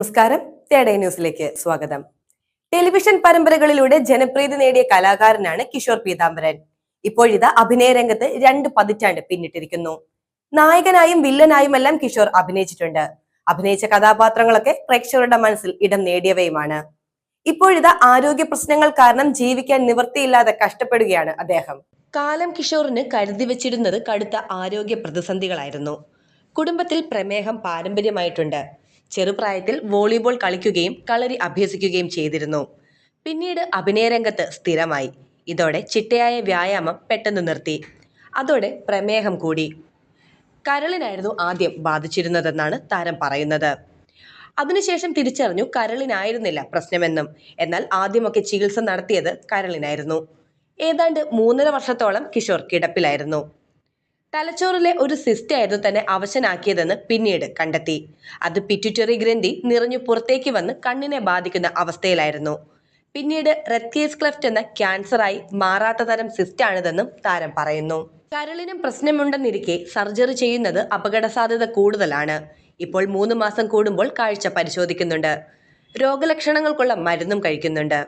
നമസ്കാരം. തേടേ ന്യൂസിലേക്ക് സ്വാഗതം. ടെലിവിഷൻ പരമ്പരകളിലൂടെ ജനപ്രീതി നേടിയ കലാകാരനാണ് കിഷോർ പീതാംബരൻ. ഇപ്പോഴിതാ അഭിനയ രംഗത്ത് രണ്ട് പതിറ്റാണ്ട് പിന്നിട്ടിരിക്കുന്നു. നായകനായും വില്ലനായുമെല്ലാം കിഷോർ അഭിനയിച്ചിട്ടുണ്ട്. അഭിനയിച്ച കഥാപാത്രങ്ങളൊക്കെ പ്രേക്ഷകരുടെ മനസ്സിൽ ഇടം നേടിയവയുമാണ്. ഇപ്പോഴിതാ ആരോഗ്യ പ്രശ്നങ്ങൾ കാരണം ജീവിക്കാൻ നിവൃത്തിയില്ലാതെ കഷ്ടപ്പെടുകയാണ് അദ്ദേഹം. കാലം കിഷോറിന് കരുതി വെച്ചിരുന്നത് കടുത്ത ആരോഗ്യ പ്രതിസന്ധികളായിരുന്നു. കുടുംബത്തിൽ പ്രമേഹം പാരമ്പര്യമായിട്ടുണ്ട്. ചെറുപ്രായത്തിൽ വോളിബോൾ കളിക്കുകയും കളരി അഭ്യസിക്കുകയും ചെയ്തിരുന്നു. പിന്നീട് അഭിനയരംഗത്ത് സ്ഥിരമായി. ഇതോടെ ചിട്ടയായ വ്യായാമം പെട്ടെന്ന് നിർത്തി. അതോടെ പ്രമേഹം കൂടി. കരളിനായിരുന്നു ആദ്യം ബാധിച്ചിരുന്നതെന്നാണ് താരം പറയുന്നത്. അതിനുശേഷം തിരിച്ചറിഞ്ഞു കരളിനായിരുന്നില്ല പ്രശ്നമെന്നും എന്നാൽ ആദ്യമൊക്കെ ചികിത്സ നടത്തിയത് കരളിനായിരുന്നു. ഏതാണ്ട് മൂന്നര വർഷത്തോളം കിഷോർ കിടപ്പിലായിരുന്നു. തലച്ചോറിലെ ഒരു സിസ്റ്റ് ആയിരുന്നു തന്നെ അവശനാക്കിയതെന്ന് പിന്നീട് കണ്ടെത്തി. അത് പിറ്റ്യൂട്ടറി ഗ്രന്ഥി നിറഞ്ഞു പുറത്തേക്ക് വന്ന് കണ്ണിനെ ബാധിക്കുന്ന അവസ്ഥയിലായിരുന്നു. പിന്നീട് റെത്തിയസ് ക്ലെഫ്റ്റ് എന്ന ക്യാൻസറായി മാറാത്ത തരം സിസ്റ്റാണിതെന്നും താരം പറയുന്നു. കരളിനും പ്രശ്നമുണ്ടെന്നിരിക്കെ സർജറി ചെയ്യുന്നത് അപകട സാധ്യത കൂടുതലാണ്. ഇപ്പോൾ മൂന്ന് മാസം കൂടുമ്പോൾ കാഴ്ച പരിശോധിക്കുന്നുണ്ട്. രോഗലക്ഷണങ്ങൾക്കുള്ള മരുന്നും കഴിക്കുന്നുണ്ട്.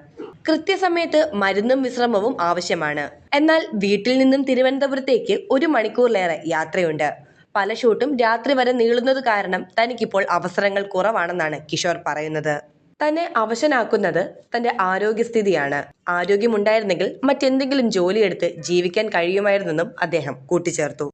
കൃത്യസമയത്ത് മരുന്നും വിശ്രമവും ആവശ്യമാണ്. എന്നാൽ വീട്ടിൽ നിന്നും തിരുവനന്തപുരത്തേക്ക് ഒരു മണിക്കൂറിലേറെ യാത്രയുണ്ട്. പല ഷൂട്ടും രാത്രി വരെ നീളുന്നത് കാരണം തനിക്കിപ്പോൾ അവസരങ്ങൾ കുറവാണെന്നാണ് കിഷോർ പറയുന്നത്. തന്നെ അവശനാക്കുന്നത് തന്റെ ആരോഗ്യസ്ഥിതിയാണ്. ആരോഗ്യമുണ്ടായിരുന്നെങ്കിൽ മറ്റെന്തെങ്കിലും ജോലിയെടുത്ത് ജീവിക്കാൻ കഴിയുമായിരുന്നെന്നും അദ്ദേഹം കൂട്ടിച്ചേർത്തു.